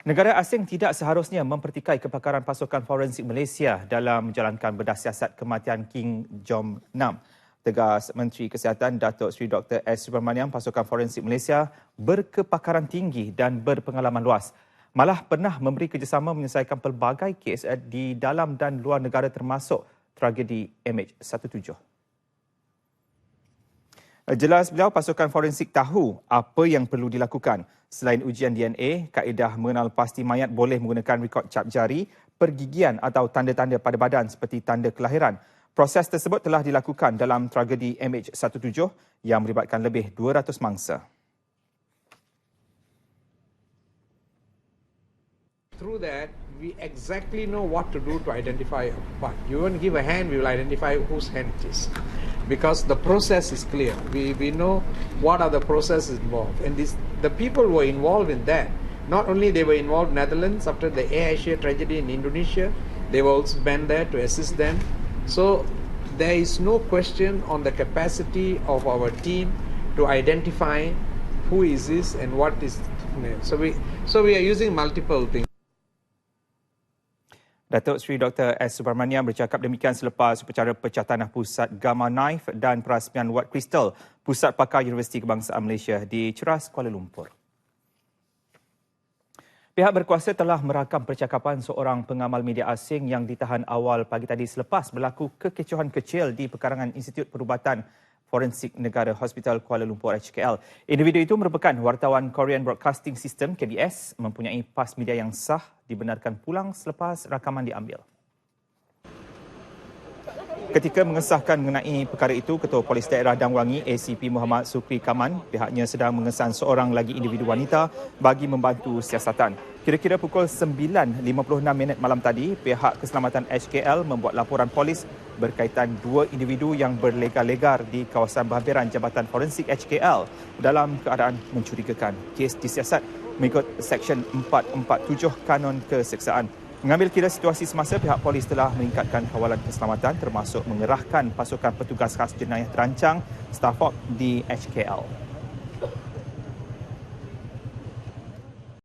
Negara asing tidak seharusnya mempertikai kepakaran pasukan forensik Malaysia dalam menjalankan bedah siasat kematian King Jong Nam. Tegas Menteri Kesihatan Datuk Seri Dr. S. Subramaniam, pasukan forensik Malaysia berkepakaran tinggi dan berpengalaman luas. Malah pernah memberi kerjasama menyelesaikan pelbagai kes di dalam dan luar negara termasuk tragedi MH17. Jelas beliau pasukan forensik tahu apa yang perlu dilakukan. Selain ujian DNA, kaedah mengenal pasti mayat boleh menggunakan rekod cap jari, pergigian atau tanda-tanda pada badan seperti tanda kelahiran. Proses tersebut telah dilakukan dalam tragedi MH17 yang melibatkan lebih 200 mangsa. Through that, we exactly know what to do to identify a You won't give a hand, we will identify whose hand it is. Because the process is clear. We, we know what are the processes involved. And this, the people were involved in that, not only they were involved in Netherlands after the Air Asia tragedy in Indonesia, they were also been there to assist them. So there is no question on the capacity of our team to identify who is this and what is so we so we are using multiple things Datuk Seri Dr. S. Subramaniam bercakap demikian selepas upacara pecah tanah pusat Gamma Knife dan perasmian Wat Kristal, Pusat Pakar Universiti Kebangsaan Malaysia di Ceras, Kuala Lumpur. Pihak berkuasa telah merakam percakapan seorang pengamal media asing yang ditahan awal pagi tadi selepas berlaku kekecohan kecil di pekarangan Institut Perubatan Forensik Negara Hospital Kuala Lumpur HKL. Individu itu merupakan wartawan Korean Broadcasting System KBS mempunyai pas media yang sah dibenarkan pulang selepas rakaman diambil. Ketika mengesahkan mengenai perkara itu, Ketua Polis Daerah Dangwangi ACP Muhammad Sukri Kaman pihaknya sedang mengesan seorang lagi individu wanita bagi membantu siasatan. Kira-kira pukul 9.56 minit malam tadi, pihak keselamatan HKL membuat laporan polis berkaitan dua individu yang berlegar-legar di kawasan berhampiran Jabatan Forensik HKL dalam keadaan mencurigakan. Kes disiasat mengikut Seksyen 447 Kanon Keseksaan. Mengambil kira situasi semasa, pihak polis telah meningkatkan kawalan keselamatan termasuk mengerahkan pasukan petugas khas jenayah terancang Stafford di HKL.